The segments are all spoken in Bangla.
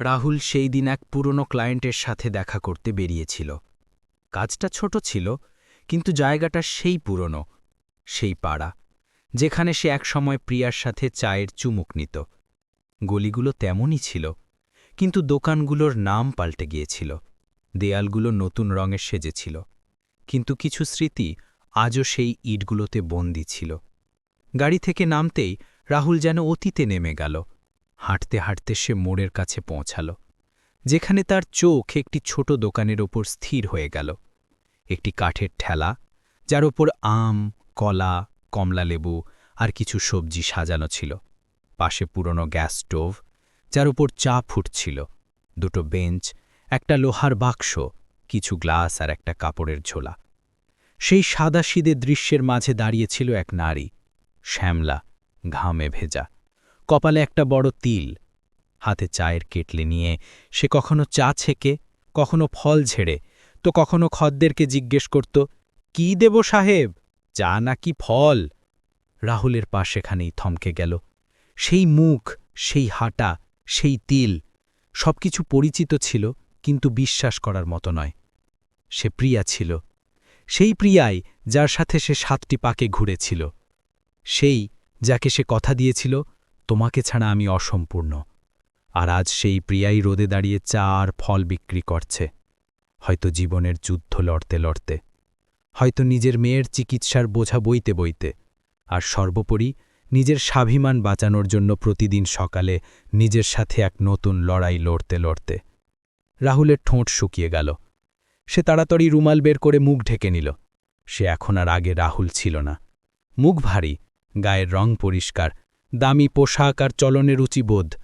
রাহুল সেই দিন এক পুরনো ক্লায়েন্টের সাথে দেখা করতে বেরিয়েছিল। কাজটা ছোট ছিল, কিন্তু জায়গাটা সেই পুরনো, সেই পাড়া, যেখানে সে একসময় প্রিয়ার সাথে চায়ের চুমুক নিত। গলিগুলো তেমনই ছিল, কিন্তু দোকানগুলোর নাম পাল্টে গিয়েছিল, দেয়ালগুলো নতুন রঙের সেজেছিল, কিন্তু কিছু স্মৃতি আজও সেই ইটগুলোতে বন্দি ছিল। গাড়ি থেকে নামতেই রাহুল যেন অতীতে নেমে গেল। হাঁটতে হাঁটতে সে মোড়ের কাছে পৌঁছাল, যেখানে তার চোখ একটি ছোট দোকানের ওপর স্থির হয়ে গেল। একটি কাঠের ঠেলা, যার ওপর আম, কলা কমলালেবু আর কিছু সবজি সাজানো ছিল। পাশে পুরনো গ্যাস স্টোভ, যার উপর চা ফুটছিল। দুটো বেঞ্চ, একটা লোহার বাক্স, কিছু গ্লাস আর একটা কাপড়ের ঝোলা। সেই সাদাসিদে দৃশ্যের মাঝে দাঁড়িয়েছিল এক নারী, শ্যামলা, ঘামে ভেজা। কপালে একটা বড় তিল। হাতে চায়ের কেটলে নিয়ে সে কখনো চা ছেকে, কখনো ফল ঝেড়ে, তো কখনো খদ্দেরকে জিজ্ঞেস করত, কি দেব সাহেব? চা নাকি ফল? রাহুলের পা সেখানেই থমকে গেল। সেই মুখ, সেই হাঁটা, সেই তিল, সবকিছু পরিচিত ছিল, কিন্তু বিশ্বাস করার মতো নয়। সে প্রিয়া ছিল। সেই প্রিয়াই যার সাথে সে সাতটি পাকে ঘুরেছিল। সেই যাকে সে কথা দিয়েছিল তোমাকে ছাড়া আমি অসম্পূর্ণ। আর আজ সেই প্রিয়াই রোদে দাঁড়িয়ে চা আর ফল বিক্রি করছে। হয়তো জীবনের যুদ্ধ লড়তে লড়তে। হয়তো নিজের মেয়ের চিকিৎসার বোঝা বইতে বইতে। আর সর্বোপরি নিজের স্বাভিমান বাঁচানোর জন্য প্রতিদিন সকালে নিজের সাথে এক নতুন লড়াই লড়তে লড়তে। রাহুলের ঠোঁট শুকিয়ে গেল। সে তাড়াতাড়ি রুমাল বের করে মুখ ঢেকে নিল। সে এখন আর আগে রাহুল ছিল না। মুখ ভারী, গায়ের রং পরিষ্কার দামি পোশাক আর চলনে রুচিবোধ।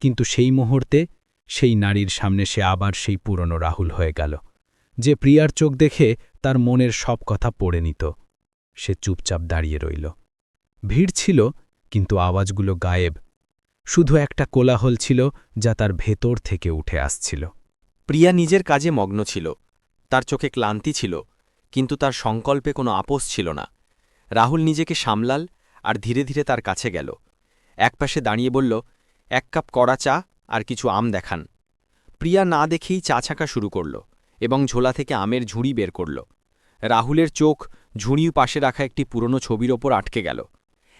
কিন্তু সেই মুহূর্তে সেই নারীর সামনে সে আবার সেই পুরনো রাহুল হয়ে গেল। যে প্রিয়ার চোখ দেখে তার মনের সব কথা পড়ে নিত। সে চুপচাপ দাঁড়িয়ে রইল। ভিড় ছিল, কিন্তু আওয়াজগুলো গায়েব। শুধু একটা কোলাহল ছিল যা তার ভেতর থেকে উঠে আসছিল। প্রিয়া নিজের কাজে মগ্ন ছিল। তার চোখে ক্লান্তি ছিল, কিন্তু তার সংকল্পে কোনো আপোষ ছিল না। রাহুল নিজেকে সামলাল আর ধীরে ধীরে তার কাছে গেল। একপাশে দাঁড়িয়ে বলল, এক কাপ কড়া চা আর কিছু আম দেখান। প্রিয়া না দেখেই চা ছাঁকা শুরু করল এবং ঝোলা থেকে আমের ঝুড়ি বের করল। রাহুলের চোখ ঝুড়ির পাশে রাখা একটি পুরনো ছবির ওপর আটকে গেল।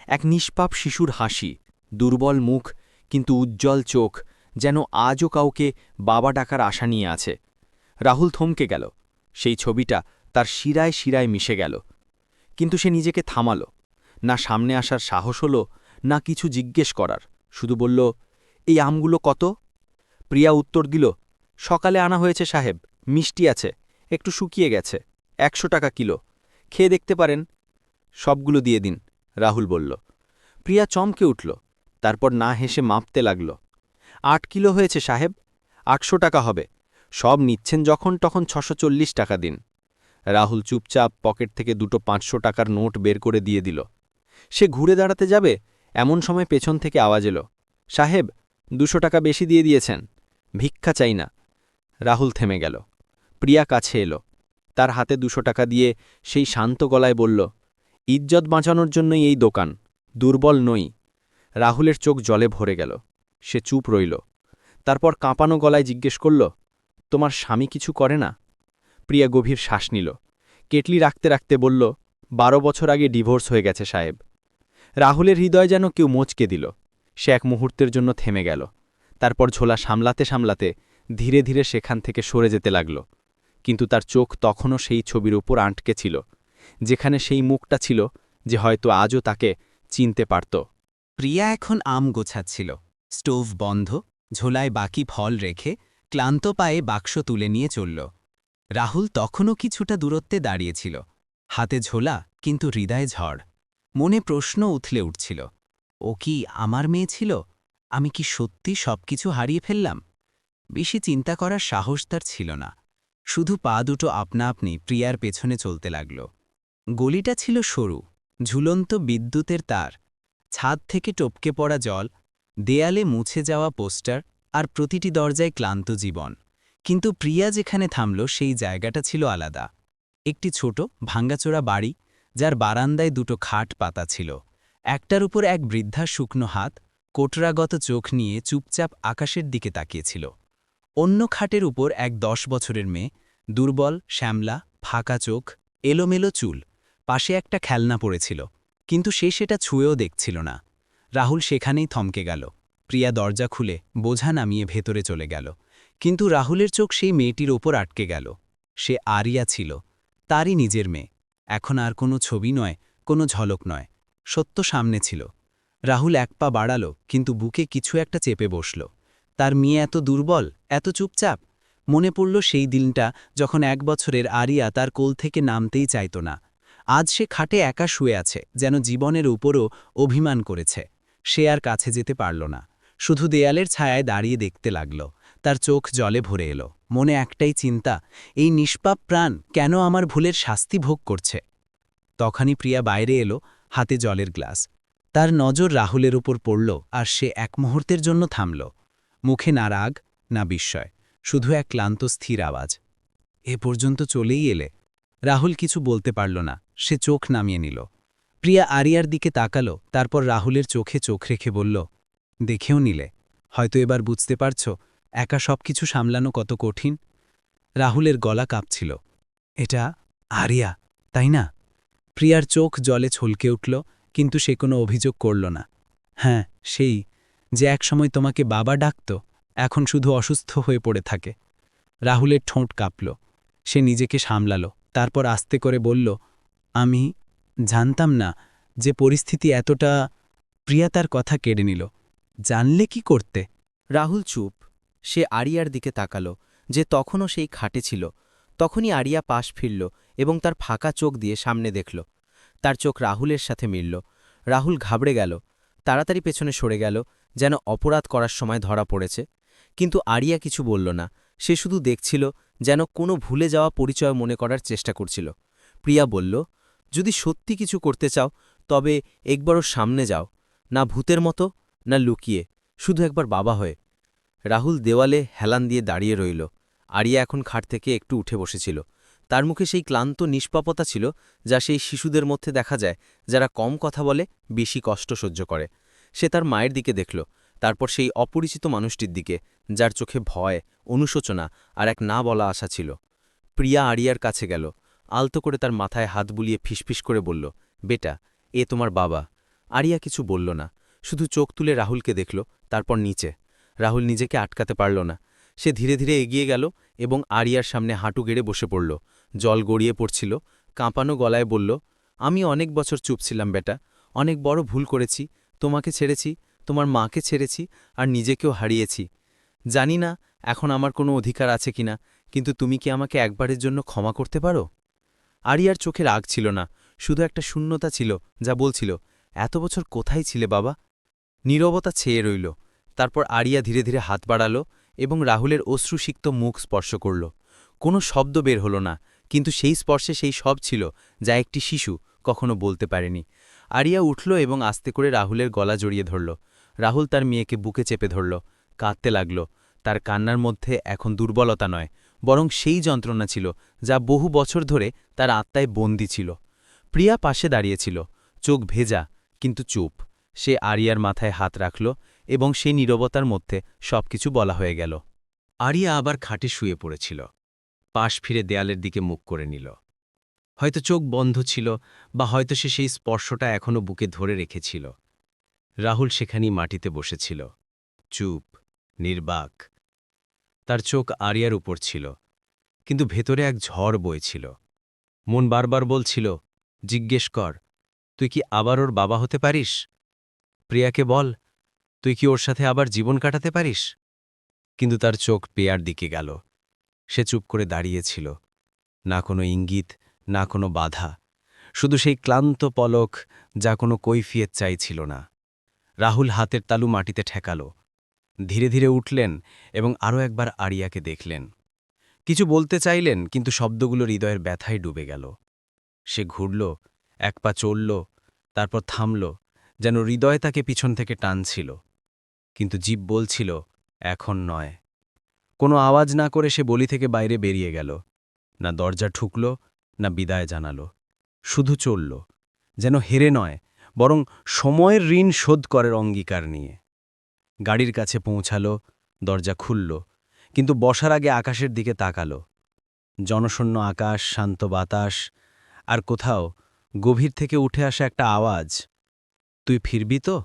এক নিষ্পাপ শিশুর হাসি, দুর্বল মুখ, কিন্তু উজ্জ্বল চোখ, যেন আজও কাউকে বাবা ডাকার আশা নিয়ে আছে। রাহুল থমকে গেল। সেই ছবিটা তার শিরায় শিরায় মিশে গেল। কিন্তু সে নিজেকে থামাল। না সামনে আসার সাহস হল না কিছু জিজ্ঞেস করার। শুধু বলল, এই আমগুলো কত? প্রিয়া উত্তর দিল, সকালে আনা হয়েছে সাহেব, মিষ্টি আছে, একটু শুকিয়ে গেছে, একশো টাকা কিলো। খেয়ে দেখতে পারেন। সবগুলো দিয়ে দিন, রাহুল বলল। প্রিয়া চমকে উঠল, তারপর না হেসে মাপতে লাগল, আট কিলো হয়েছে সাহেব, আটশো টাকা হবে, সব নিচ্ছেন যখন তখন ছশো চল্লিশ টাকা দিন। রাহুল চুপচাপ পকেট থেকে দুটো পাঁচশো টাকার নোট বের করে দিয়ে দিল, সে ঘুরে দাঁড়াতে যাবে? এমন সময় পেছন থেকে আওয়াজ এলো। সাহেব, দুশো টাকা বেশি দিয়ে দিয়েছেন। ভিক্ষা চাই না। রাহুল থেমে গেল। প্রিয়া কাছে এলো। তার হাতে দুশো টাকা দিয়ে সেই শান্ত গলায় বলল, ইজ্জত বাঁচানোর জন্যই এই দোকান। দুর্বল নই। রাহুলের চোখ জলে ভরে গেল। সে চুপ রইল। তারপর কাঁপানো গলায় জিজ্ঞেস করল, তোমার স্বামী কিছু করে না? প্রিয়া গভীর শ্বাস নিল। কেটলি রাখতে রাখতে বলল, বারো বছর আগে ডিভোর্স হয়ে গেছে সাহেব। রাহুলের হৃদয় যেন কেউ মোচকে দিল। সে এক মুহূর্তের জন্য থেমে গেল। তারপর ঝোলা সামলাতে সামলাতে ধীরে ধীরে সেখান থেকে সরে যেতে লাগল। কিন্তু তার চোখ তখনও সেই ছবির উপর আটকে ছিল, যেখানে সেই মুখটা ছিল যে হয়তো আজও তাকে চিনতে পারত। প্রিয়া এখন আম গোছাচ্ছিল। স্টোভ বন্ধ, ঝোলায় বাকি ফল রেখে ক্লান্ত পায়ে বাক্স তুলে নিয়ে চলল। রাহুল তখনও কিছুটা দূরত্বে দাঁড়িয়েছিল হাতে ঝোলা, কিন্তু হৃদয়ে ঝড়। মনে প্রশ্ন উথলে উঠছিল, ও কি আমার মেয়ে ছিল? আমি কি সত্যি সবকিছু হারিয়ে ফেললাম? বেশি চিন্তা করার সাহস তার ছিল না। শুধু পা দুটো আপনা আপনি প্রিয়ার পেছনে চলতে লাগল। গলিটা ছিল সরু, ঝুলন্ত বিদ্যুতের তার, ছাদ থেকে টপকে পড়া জল, দেয়ালে মুছে যাওয়া পোস্টার আর প্রতিটি দরজায় ক্লান্ত জীবন। কিন্তু প্রিয়া যেখানে থামল সেই জায়গাটা ছিল আলাদা। একটি ছোট, ভাঙ্গাচোরা বাড়ি যার বারান্দায় দুটো খাট পাতা ছিল। একটার উপর এক বৃদ্ধা শুকনো হাত, কোটরাগত চোখ নিয়ে চুপচাপ আকাশের দিকে তাকিয়েছিল। অন্য খাটের উপর এক দশ বছরের মেয়ে, দুর্বল, শ্যামলা, ফাঁকা চোখ, এলোমেলো চুল, পাশে একটা খেলনা পড়েছিল, কিন্তু সে সেটা ছুঁয়েও দেখছিল না। রাহুল সেখানেই থমকে গেল। প্রিয়া দরজা খুলে বোঝা নামিয়ে ভেতরে চলে গেল। কিন্তু রাহুলের চোখ সেই মেয়েটির ওপর আটকে গেল। সে আরিয়া ছিল, তারই নিজের মেয়ে। এখন আর কোনো ছবি নয়, কোনো ঝলক নয়। সত্য সামনে ছিল। রাহুল এক পা বাড়াল, কিন্তু বুকে কিছু একটা চেপে বসল। তার মেয়ে এত দুর্বল, এত চুপচাপ? মনে পড়ল সেই দিনটা যখন এক বছরের আরিয়া তার কোল থেকে নামতেই চাইত না। আজ সে খাটে একা শুয়ে আছে, যেন জীবনের উপরও অভিমান করেছে। সে আর কাছে যেতে পারল না। শুধু দেয়ালের ছায়ায় দাঁড়িয়ে দেখতে লাগল। তার চোখ জলে ভরে এলো। মনে একটাই চিন্তা, এই নিষ্পাপ প্রাণ কেন আমার ভুলের শাস্তি ভোগ করছে? তখনই প্রিয়া বাইরে এলো, হাতে জলের গ্লাস। তার নজর রাহুলের উপর পড়ল আর সে এক মুহূর্তের জন্য থামল। মুখে না রাগ, না বিস্ময়, শুধু এক ক্লান্ত স্থির আওয়াজ। এ পর্যন্ত চলেই এলে। রাহুল কিছু বলতে পারল না, সে চোখ নামিয়ে নিল। প্রিয়া আরিয়ার দিকে তাকালো, তারপর রাহুলের চোখে চোখ রেখে বলল, দেখেও নিলে। হয়তো এবার বুঝতে পারছ একা সবকিছু সামলানো কত কঠিন? রাহুলের গলা কাঁপছিল। এটা আরিয়া, তাই না? প্রিয়ার চোখ জলে ছলকে উঠল, কিন্তু সে কোনো অভিযোগ করল না। হ্যাঁ সেই, যে একসময় তোমাকে বাবা ডাকত, এখন শুধু অসুস্থ হয়ে পড়ে থাকে। রাহুলের ঠোঁট কাঁপল। সে নিজেকে সামলাল, তারপর আস্তে করে বলল, আমি জানতাম না যে পরিস্থিতি এতটা। প্রিয়া তার কথা কেড়ে নিল। জানলে কি করতে? রাহুল চুপ। সে আরিয়ার দিকে তাকালো, যে তখনও সেই খাটে ছিল। তখনই আরিয়া পাশ ফিরল এবং তার ফাঁকা চোখ দিয়ে সামনে দেখল। তার চোখ রাহুলের সাথে মিলল। রাহুল ঘাবড়ে গেল। তাড়াতাড়ি পেছনে সরে গেল, যেন অপরাধ করার সময় ধরা পড়েছে। কিন্তু আরিয়া কিছু বলল না। সে শুধু দেখছিল, যেন কোনো ভুলে যাওয়া পরিচয় মনে করার চেষ্টা করছিল। প্রিয়া বলল, যদি সত্যি কিছু করতে চাও, তবে একবারও সামনে যাও। না ভূতের মতো, না লুকিয়ে। শুধু একবার বাবা হয়ে। রাহুল দেওয়ালে হেলান দিয়ে দাঁড়িয়ে রইল। আরিয়া এখন খাট থেকে একটু উঠে বসেছিল। তার মুখে সেই ক্লান্ত নিষ্পাপতা ছিল যা সেই শিশুদের মধ্যে দেখা যায় যারা কম কথা বলে, বেশি কষ্ট সহ্য করে। সে তার মায়ের দিকে দেখল, তারপর সেই অপরিচিত মানুষটির দিকে, যার চোখে ভয়, অনুশোচনা আর এক না বলা আশা ছিল। প্রিয়া আরিয়ার কাছে গেল, আলতো করে তার মাথায় হাত বুলিয়ে ফিসফিস করে বলল, বেটা, এ তোমার বাবা। আরিয়া কিছু বলল না, শুধু চোখ তুলে রাহুলকে দেখল, তারপর নিচে। রাহুল নিজেকে আটকাতে পারল না। সে ধীরে ধীরে এগিয়ে গেল এবং আরিয়ার সামনে হাঁটু গেড়ে বসে পড়ল। জল গড়িয়ে পড়ছিল। কাঁপানো গলায় বলল, আমি অনেক বছর চুপ ছিলাম বেটা। অনেক বড় ভুল করেছি। তোমাকে ছেড়েছি, তোমার মাকে ছেড়েছি আর নিজেকেও হারিয়েছি। জানি না এখন আমার কোনো অধিকার আছে কিনা, কিন্তু তুমি কি আমাকে একবারের জন্য ক্ষমা করতে পারো? আরিয়ার চোখে রাগ ছিল না। শুধু একটা শূন্যতা ছিল যা বলছিল, এত বছর কোথায় ছিলে বাবা? নীরবতা ছেয়ে রইল। তারপর আরিয়া ধীরে ধীরে হাত বাড়াল এবং রাহুলের অশ্রুসিক্ত মুখ স্পর্শ করল। কোনো শব্দ বের হল না, কিন্তু সেই স্পর্শে সেই সব ছিল যা একটি শিশু কখনো বলতে পারেনি। আরিয়া উঠল এবং আস্তে করে রাহুলের গলা জড়িয়ে ধরল। রাহুল তার মেয়েকে বুকে চেপে ধরল, কাঁদতে লাগল। তার কান্নার মধ্যে এখন দুর্বলতা নয়, বরং সেই যন্ত্রণা ছিল যা বহু বছর ধরে তার আত্মায় বন্দি ছিল। প্রিয়া পাশে দাঁড়িয়েছিল চোখ ভেজা, কিন্তু চুপ। সে আরিয়ার মাথায় হাত রাখল এবং সেই নীরবতার মধ্যে সবকিছু বলা হয়ে গেল। আরিয়া আবার খাটে শুয়ে পড়েছিল। পাশ ফিরে দেয়ালের দিকে মুখ করে নিল। হয়তো চোখ বন্ধ ছিল বা হয়তো সে সেই স্পর্শটা এখনও বুকে ধরে রেখেছিল। রাহুল সেখানেই মাটিতে বসেছিল। চুপ, নির্বাক। তার চোখ আরিয়ার উপর ছিল, কিন্তু ভেতরে এক ঝড় বইছিল। মন বারবার বলছিল, জিজ্ঞেস কর, তুই কি আবার ওর বাবা হতে পারিস? প্রিয়াকে বল তুই কি ওর সাথে আবার জীবন কাটাতে পারিস? কিন্তু তার চোখ পেয়ার দিকে গেল। সে চুপ করে দাঁড়িয়েছিল। না কোনো ইঙ্গিত, না কোনো বাধা। শুধু সেই ক্লান্ত পলক যা কোনো কৈফিয়ত চাইছিল না। রাহুল হাতের তালু মাটিতে ঠেকাল। ধীরে ধীরে উঠলেন এবং আরও একবার আরিয়াকে দেখলেন। কিছু বলতে চাইলেন, কিন্তু শব্দগুলো হৃদয়ের ব্যথায় ডুবে গেল। সে ঘুরল, এক পা চলল, তারপর থামল, যেন হৃদয় তাকে পিছন থেকে টানছিল। কিন্তু জীব বলছিল, এখন নয়। কোনো আওয়াজ না করে সে বলি থেকে বাইরে বেরিয়ে গেল। না দরজা ঠুকল, না বিদায় জানালো। শুধু চলল, যেন হেরে নয়, বরং সময়ের ঋণ শোধ করার অঙ্গীকার নিয়ে। গাড়ির কাছে পৌঁছালো, দরজা খুলল, কিন্তু বসার আগে আকাশের দিকে তাকালো। জনশূন্য আকাশ, শান্ত বাতাস, আর কোথাও গভীর থেকে উঠে আসা একটা আওয়াজ, তুই ফিরবি তো?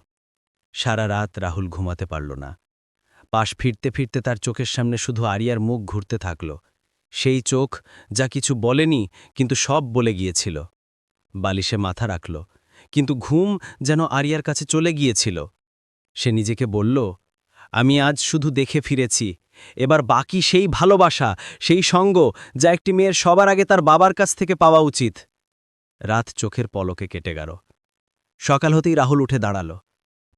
সারা রাত রাহুল ঘুমাতে পারল না। পাশ ফিরতে ফিরতে তার চোখের সামনে শুধু আরিয়ার মুখ ঘুরতে থাকল। সেই চোখ যা কিছু বলেনি, কিন্তু সব বলে গিয়েছিল। বালিশে মাথা রাখল, কিন্তু ঘুম যেন আরিয়ার কাছে চলে গিয়েছিল। সে নিজেকে বলল, আমি আজ শুধু দেখে ফিরেছি। এবার বাকি সেই ভালোবাসা, সেই সঙ্গ যা একটি মেয়ের সবার আগে তার বাবার কাছ থেকে পাওয়া উচিত। রাত চোখের পলকে কেটে গেল। সকাল হতেই রাহুল উঠে দাঁড়াল।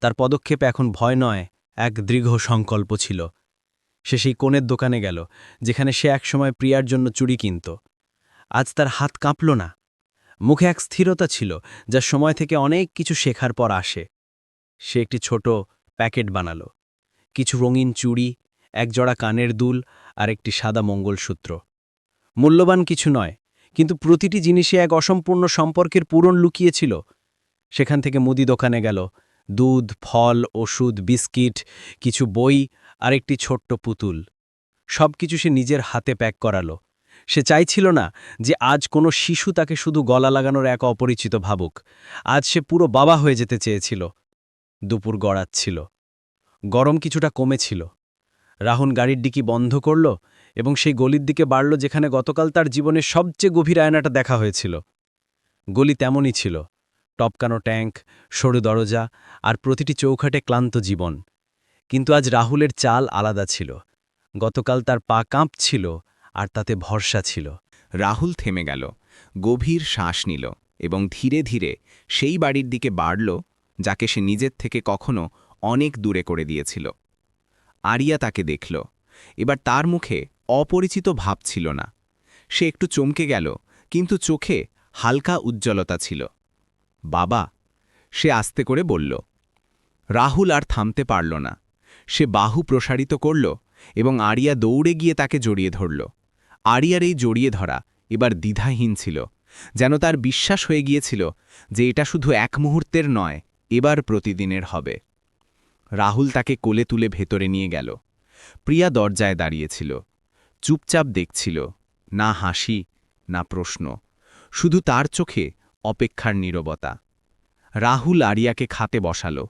তার পদক্ষেপ এখন ভয় নয়, এক দৃঢ় সংকল্প ছিল। সে সেই কোণের দোকানে গেল, যেখানে সে একসময় প্রিয়ার জন্য চুড়ি কিনত। আজ তার হাত কাঁপল না। মুখে এক স্থিরতা ছিল, যা সময় থেকে অনেক কিছু শেখার পর আসে। সে একটি ছোট প্যাকেট বানাল। কিছু রঙিন চুড়ি, এক জোড়া কানের দুল আর একটি সাদা মঙ্গলসূত্র। মূল্যবান কিছু নয়, কিন্তু প্রতিটি জিনিসে এক অসম্পূর্ণ সম্পর্কের পূরণ লুকিয়েছিল। সেখান থেকে মুদি দোকানে গেল দুধ, ফল, ওষুধ, বিস্কিট, কিছু বই, আর একটি ছোট্ট পুতুল। সব কিছু সে নিজের হাতে প্যাক করালো। সে চাইছিল না যে আজ কোনো শিশু তাকে শুধু গলা লাগানোর এক অপরিচিত ভাবুক। আজ সে পুরো বাবা হয়ে যেতে চেয়েছিল। দুপুর গড়াচ্ছিল। গরম কিছুটা কমেছিল। রাহুল গাড়ির ডিকি বন্ধ করল এবং সেই গলির দিকে বাড়ল যেখানে গতকাল তার জীবনের সবচেয়ে গভীর আয়নাটা দেখা হয়েছিল। গলি তেমনই ছিল। টপকানো ট্যাঙ্ক, সরু দরজা আর প্রতিটি চৌখাটে ক্লান্ত জীবন। কিন্তু আজ রাহুলের চাল আলাদা ছিল। গতকাল তার পা কাঁপছিল আর তাতে ভরসা ছিল। রাহুল থেমে গেল, গভীর শ্বাস নিল এবং ধীরে ধীরে সেই বাড়ির দিকে বাড়ল, যাকে সে নিজের থেকে কখনো অনেক দূরে করে দিয়েছিল। আরিয়া তাকে দেখল, এবার তার মুখে অপরিচিত ভাব ছিল না। সে একটু চমকে গেল, কিন্তু চোখে হালকা উজ্জ্বলতা ছিল। বাবা। সে আস্তে করে বলল, রাহুল আর থামতে পারল না। সে বাহু প্রসারিত করল এবং আরিয়া দৌড়ে গিয়ে তাকে জড়িয়ে ধরল। আরিয়ার এই জড়িয়ে ধরা এবার দ্বিধাহীন ছিল, যেন তার বিশ্বাস হয়ে গিয়েছিল যে এটা শুধু এক মুহূর্তের নয়, এবার প্রতিদিনের হবে। রাহুল তাকে কোলে তুলে ভেতরে নিয়ে গেল। প্রিয়া দরজায় দাঁড়িয়েছিল, চুপচাপ দেখছিল, না হাসি, না প্রশ্ন, শুধু তার চোখে অপেক্ষার নীরবতা। রাহুল আরিয়াকে খাতে বসালো,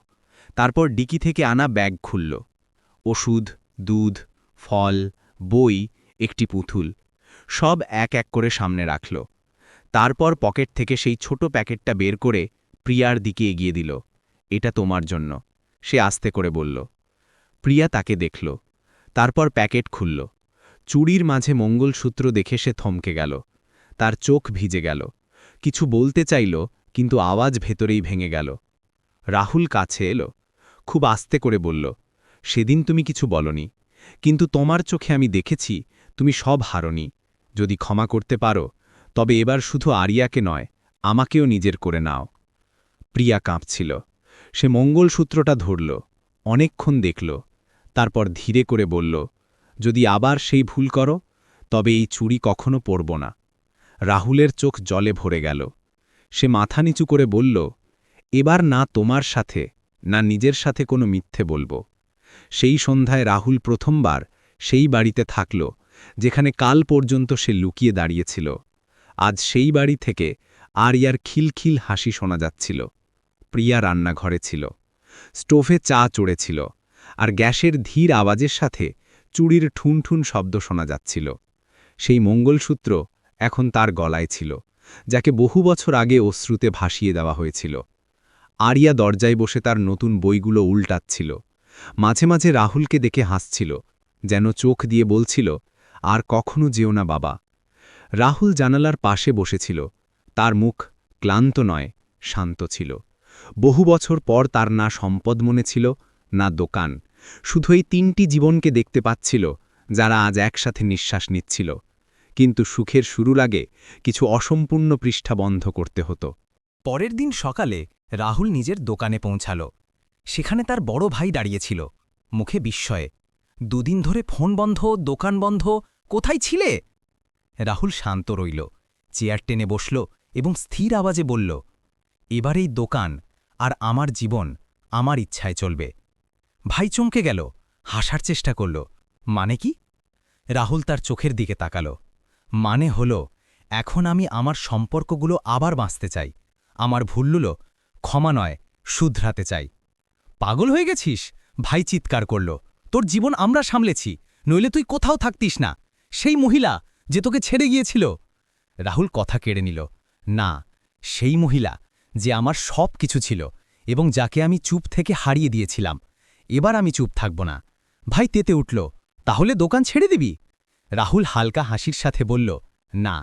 তারপর ডিকি থেকে আনা ব্যাগ খুলল। ওষুধ, দুধ, ফল, বই, একটি পুতুল, সব এক এক করে সামনে রাখল। তারপর পকেট থেকে সেই ছোট প্যাকেটটা বের করে প্রিয়ার দিকে এগিয়ে দিল। এটা তোমার জন্য, সে আস্তে করে বলল। প্রিয়া তাকে দেখল, তারপর প্যাকেট খুলল। চুড়ির মাঝে মঙ্গলসূত্র দেখে সে থমকে গেল। তার চোখ ভিজে গেল। কিছু বলতে চাইল, কিন্তু আওয়াজ ভেতরেই ভেঙে গেল। রাহুল কাছে এলো, খুব আস্তে করে বলল, সেদিন তুমি কিছু বলনি, কিন্তু তোমার চোখে আমি দেখেছি, তুমি সব হারনি। যদি ক্ষমা করতে পারো, তবে এবার শুধু আরিয়াকে নয়, আমাকেও নিজের করে নাও। প্রিয়া কাঁপছিল। সে মঙ্গলসূত্রটা ধরল, অনেকক্ষণ দেখল, তারপর ধীরে করে বলল, যদি আবার সেই ভুল করো, তবে এই চুড়ি কখনো পরব না। রাহুলের চোখ জলে ভরে গেল। সে মাথা নিচু করে বলল, এবার না তোমার সাথে, না নিজের সাথে কোনো মিথ্যে বলব। সেই সন্ধ্যায় রাহুল প্রথমবার সেই বাড়িতে থাকল, যেখানে কাল পর্যন্ত সে লুকিয়ে দাঁড়িয়েছিল। আজ সেই বাড়ি থেকে আরিয়ার খিলখিল হাসি শোনা যাচ্ছিল। প্রিয়া রান্নাঘরে ছিল। স্টোভে চা চড়েছিল আর গ্যাসের ধীর আওয়াজের সাথে চুড়ির ঠুনঠুন শব্দ শোনা যাচ্ছিল। সেই মঙ্গলসূত্র এখন তার গলায় ছিল, যাকে বহু বছর আগে অশ্রুতে ভাসিয়ে দেওয়া হয়েছিল। আরিয়া দরজায় বসে তার নতুন বইগুলো উল্টাচ্ছিল। মাঝে মাঝে রাহুলকে দেখে হাসছিল, যেন চোখ দিয়ে বলছিল, আর কখনো যেও না বাবা। রাহুল জানালার পাশে বসেছিল। তার মুখ ক্লান্ত নয়, শান্ত ছিল। বহু বছর পর তার না সম্পদ মনে ছিল, না দোকান। শুধু এই তিনটি জীবনকে দেখতে পাচ্ছিল, যারা আজ একসাথে নিঃশ্বাস নিচ্ছিল। কিন্তু সুখের শুরু লাগে কিছু অসম্পূর্ণ পৃষ্ঠা বন্ধ করতে হতো। পরের দিন সকালে রাহুল নিজের দোকানে পৌঁছাল। সেখানে তার বড় ভাই দাঁড়িয়েছিল। মুখে বিস্ময়ে, দুদিন ধরে ফোন বন্ধ, দোকান বন্ধ, কোথায় ছিলে? রাহুল শান্ত রইল, চেয়ার টেনে বসল এবং স্থির আওয়াজে বলল, এবার এই দোকান আর আমার জীবন আমার ইচ্ছায় চলবে। ভাই চমকে গেল, হাসার চেষ্টা করল মানে কি? রাহুল তার চোখের দিকে তাকালো। মানে হল, এখন আমি আমার সম্পর্কগুলো আবার বাঁচতে চাই। আমার ভুলগুলো ক্ষমা নয়, শুধরাতে চাই। পাগল হয়ে গেছিস? ভাই চিৎকার করল, তোর জীবন আমরা সামলেছি, নইলে তুই কোথাও থাকতিস না। সেই মহিলা যে তোকে ছেড়ে গিয়েছিল। রাহুল কথা কেড়ে নিল, না, সেই মহিলা যে আমার সব কিছু ছিল এবং যাকে আমি চুপ থেকে হারিয়ে দিয়েছিলাম, এবার আমি চুপ থাকব না। ভাই তেতে উঠল, তাহলে দোকান ছেড়ে দিবি? রাহুল হালকা হাসির সাথে বলল, না,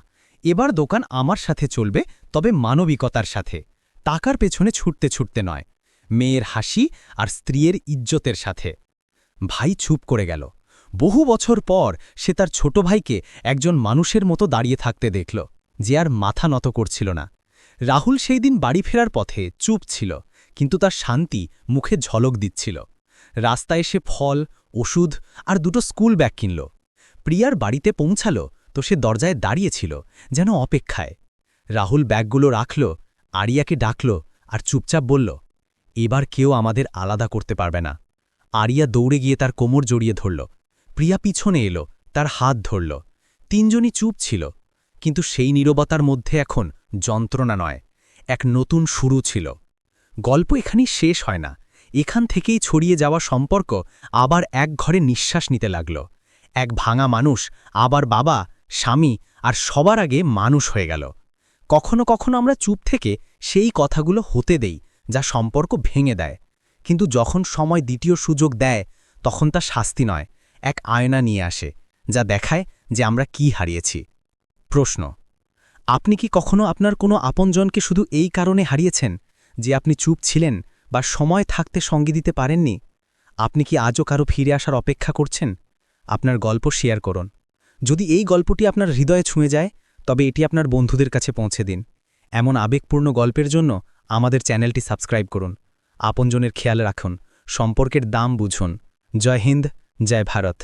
এবার দোকান আমার সাথে চলবে, তবে মানবিকতার সাথে। টাকার পেছনে ছুটতে ছুটতে নয়, মেয়ের হাসি আর স্ত্রীর ইজ্জতের সাথে। ভাই চুপ করে গেল। বহু বছর পর সে তার ছোট ভাইকে একজন মানুষের মতো দাঁড়িয়ে থাকতে দেখল, যে আর মাথা নত করছিল না। রাহুল সেই দিন বাড়ি ফেরার পথে চুপ ছিল, কিন্তু তার শান্তি মুখে ঝলক দিচ্ছিল। রাস্তায় সে ফল, ওষুধ আর দুটো স্কুল ব্যাগ কিনল। প্রিয়ার বাড়িতে পৌঁছালো, তো সে দরজায় দাঁড়িয়েছিল, যেন অপেক্ষায়। রাহুল ব্যাগগুলো রাখল, আরিয়াকে ডাকল আর চুপচাপ বলল, এবার কেউ আমাদের আলাদা করতে পারবে না। আরিয়া দৌড়ে গিয়ে তার কোমর জড়িয়ে ধরল। প্রিয়া পিছনে এলো, তার হাত ধরল। তিনজনই চুপ ছিল, কিন্তু সেই নীরবতার মধ্যে এখন যন্ত্রণা নয়, এক নতুন শুরু ছিল। গল্প এখানেই শেষ হয় না, এখান থেকেই ছড়িয়ে যাওয়া সম্পর্ক আবার এক ঘরে নিঃশ্বাস নিতে লাগল। এক ভাঙা মানুষ, আবার বাবা, স্বামী আর সবার আগে মানুষ হয়ে গেল। কখনো কখনো আমরা চুপ থেকে সেই কথাগুলো হতে দেই, যা সম্পর্ক ভেঙে দেয়। কিন্তু যখন সময় দ্বিতীয় সুযোগ দেয়, তখন তা শাস্তি নয়, এক আয়না নিয়ে আসে, যা দেখায় যে আমরা কি হারিয়েছি। প্রশ্ন, আপনি কি কখনো আপনার কোনো আপনজনকে শুধু এই কারণে হারিয়েছেন, যে আপনি চুপ ছিলেন বা সময় থাকতে সঙ্গী দিতে পারেননি? আপনি কি আজও কারও ফিরে আসার অপেক্ষা করছেন? আপনার গল্প শেয়ার করুন। যদি এই গল্পটি আপনার হৃদয়ে ছুঁয়ে যায়, তবে এটি আপনার বন্ধুদের কাছে পৌঁছে দিন। এমন আবেগপূর্ণ গল্পের জন্য আমাদের চ্যানেলটি সাবস্ক্রাইব করুন। আপনজনের খেয়াল রাখুন। সম্পর্কের দাম বুঝুন। জয় হিন্দ, জয় ভারত।